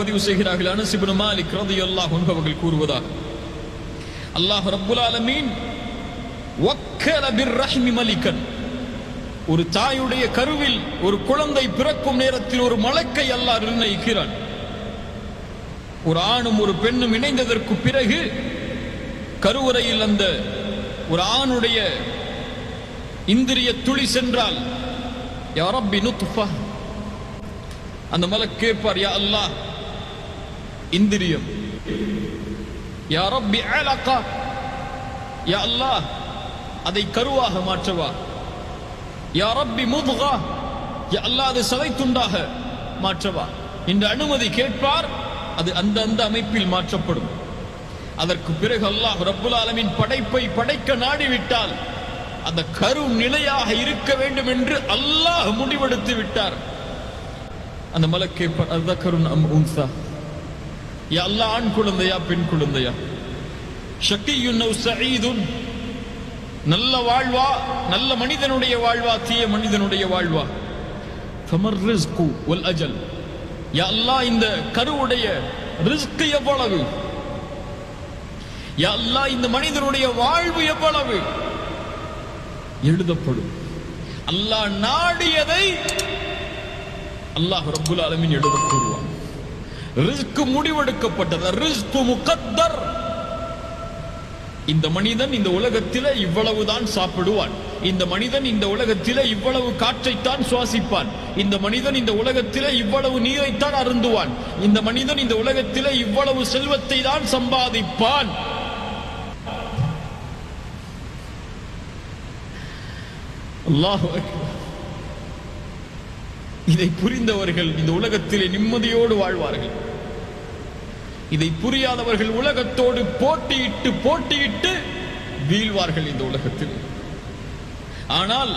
பதிவு செய்கிறார்கள். அனஸ் மாலிக் ரலியல்லாஹு அன்ஹு அவர்கள் கூறுவதாக. அல்லாஹ் ரப்புல் ஆலமீன் வக்கல பிர்ரஹ்மி ஒரு தாயுடைய கருவில் ஒரு குழந்தை பிறக்கும் நேரத்தில் ஒரு மலக்கை அல்லாஹ் நிர்ணயிக்கிறான். ஒரு ஆணும் ஒரு பெண்ணும் இணைந்ததற்கு பிறகு கருவறையில் அந்த ஒரு ஆணுடைய இந்திரிய துளி சென்றால் யா ரப்பி அந்த மலக் கேட்பார் யா அல்லாஹ் இந்திரியம். யா ரப்பி அலகா. யா அல்லாஹ் அதை கருவாக மாற்றவா? யா ரப்பி முதுகா. யா அல்லாஹ் அது சதைத்துண்டாக மாற்றவா? இந்த அனுமதி கேட்பார் அது அந்த அந்த அமைப்பில் மாற்றப்படும். அதற்கு பிறகு அல்லாஹ் ரப்புல் ஆலமின் படைப்பை படைக்க நாடிவிட்டால் அந்த கரு நிலையாக இருக்க வேண்டும் என்று அல்லாஹ் முடிவெடுத்து விட்டார். அந்த மலக்கே அர்தக்கருன் அம் உன்சா. யா அல்லா ஆண் குழந்தையா பெண் குழந்தையா? ஷக்கியுன் நவ் நல்ல வாழ்வா நல்ல மனிதனுடைய வாழ்வா தீய மனிதனுடைய வாழ்வா? ஃபமர் ரிஸ்கு வல் அஜல். யா அல்லா இந்த கருவுடைய ரிஸ்க் எவ்வளவு? யா அல்லா இந்த மனிதனுடைய வாழ்வு எவ்வளவு? எழுதப்படும். அல்லாஹ் நாடியதை அல்லாஹ் ரப்புல் ஆலமீன் எடுத்து கூறுவான். ரிஸ்க் முடிவெடுக்கப்பட்டது? ரிஸ்க் முகத்தர். இந்த மனிதன் இந்த உலகத்தில இவ்வளவுதான் சாப்பிடுவான். இந்த மனிதன் இந்த உலகத்தில இவ்வளவு காற்றைத்தான் சுவாசிப்பான். இந்த மனிதன் இந்த உலகத்தில இவ்வளவு நீரைத்தான் அருந்துவான். இந்த மனிதன் இந்த உலகத்தில இவ்வளவு செல்வத்தை தான் சம்பாதிப்பான். அல்லாஹ் இதை புரிந்தவர்கள் இந்த உலகத்திலே நிம்மதியோடு வாழ்வார்கள். இதை புரியாதவர்கள் உலகத்தோடு போட்டியிட்டு போட்டியிட்டு வீழ்வார்கள் இந்த உலகத்தில். ஆனால்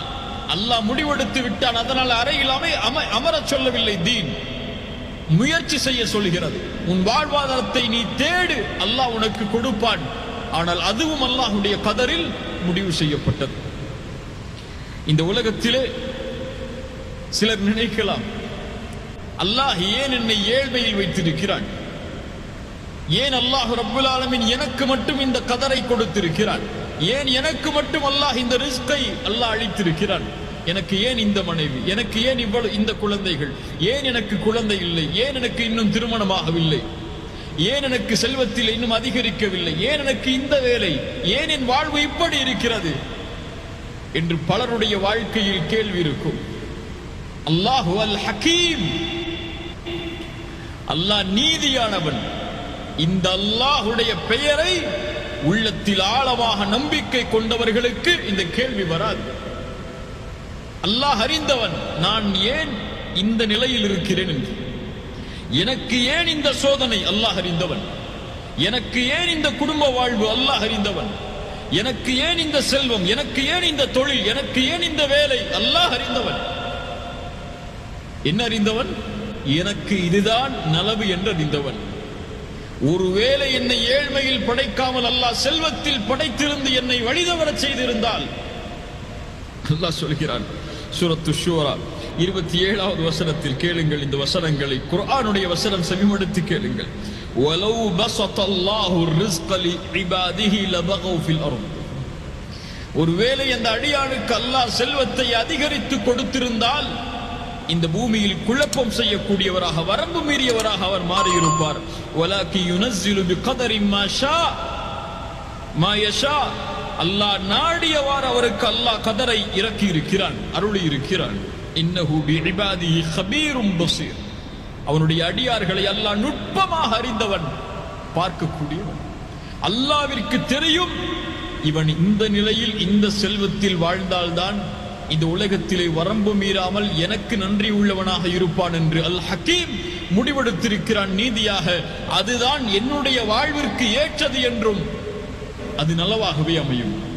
அல்லாஹ் முடிவெடுத்து விட்டான் அதனால் அறையில் அமை அம அமரச் சொல்லவில்லை தீன். முயற்சி செய்ய சொல்கிறது உன் வாழ்வாதாரத்தை நீ தேடு அல்லாஹ் உனக்கு கொடுப்பான். ஆனால் அதுவும் அல்லாஹுடைய கதரில் முடிவு செய்யப்பட்டது. இந்த உலகத்திலே சிலர் நினைக்கலாம் அல்லாஹ் ஏன் என்னை ஏழ்மையில் வைத்திருக்கிறான்? ஏன் அல்லாஹ் ரபுல் ஆலமின் எனக்கு மட்டும் இந்த கதரை கொடுத்திருக்கிறான்? ஏன் எனக்கு மட்டும் அல்லாஹ் இந்த ரிஸ்கை அல்லாஹ் அளித்திருக்கிறான்? எனக்கு ஏன் இந்த மனைவி? எனக்கு ஏன் இவ்வளவு இந்த குழந்தைகள்? ஏன் எனக்கு குழந்தை இல்லை? ஏன் எனக்கு இன்னும் திருமணமாகவில்லை? ஏன் எனக்கு செல்வத்தில் இன்னும் அதிகரிக்கவில்லை? ஏன் எனக்கு இந்த வேலை? ஏன் என் வாழ்வு இப்படி இருக்கிறது? என்று பலருடைய வாழ்க்கையில் கேள்வி இருக்கும். அல்லாஹு அல் ஹக்கீம் அல்லாஹ் நீதியானவன். இந்த அல்லாஹுடைய பெயரை உள்ளத்தில் ஆழமாக நம்பிக்கை கொண்டவர்களுக்கு இந்த கேள்வி வராது. அல்லாஹ் அறிந்தவன் நான் ஏன் இந்த நிலையில் இருக்கிறேன் என்று. எனக்கு ஏன் இந்த சோதனை? அல்லாஹ் அறிந்தவன். எனக்கு ஏன் இந்த குடும்ப வாழ்வு? அல்லாஹ் அறிந்தவன். எனக்கு ஏன் இந்த செல்வம்? எனக்கு ஏன் இந்த தொழில்? எனக்கு ஏன் இந்த வேலை? அல்லாஹ் அறிந்தவன். என்ன அறிந்தவன் எனக்கு இதுதான் நலவு என்று அறிந்தவன் ஒருவேளை என்னை ஏழ்மையில் படைக்காமல் அல்லாஹ் செல்வத்தில் படைத்திருந்து என்னை வழிதவர செய்திருந்தால். அல்லாஹ் சொல்கிறான் சூரத்து ஷூரா இருபத்தி ஏழாவது வசனத்தில் கேளுங்கள். இந்த வசனங்களை குர்ஆனுடைய வசனம் செவிமடுத்து கேளுங்கள். வலவு பசத்தல்லாஹு ரிஸ்கலி இபாதிஹி லபகௌ ஃபில் அர்த். ஒருவேளை அந்த அடியானுக்கு அல்லாஹ் செல்வத்தை அதிகரித்து கொடுத்திருந்தால் இந்த பூமியில் குழப்பம் செய்யக்கூடியவராக வரம்பு மீறியவராக அவர் மாறியிருப்பார். அல்லாஹ் நாடியவார் அவருக்கு அல்லாஹ் கதரை இறக்கி இருக்கிறான் அருளி இருக்கிறான் அவனுடைய அடியார்களை அல்லாஹ் நுட்பமாக அறிந்தவன் பார்க்கக்கூடியவன். அல்லாவிற்கு தெரியும் இவன் இந்த நிலையில் இந்த செல்வத்தில் வாழ்ந்தால்தான் இந்த உலகத்திலே வரம்பு மீறாமல் எனக்கு நன்றி உள்ளவனாக இருப்பான் என்று அல் ஹக்கீம் முடிவெடுத்திருக்கிறான் நீதியாக. அதுதான் என்னுடைய வாழ்விற்கு ஏற்றது என்றும் அது நலவாகவே அமையும்.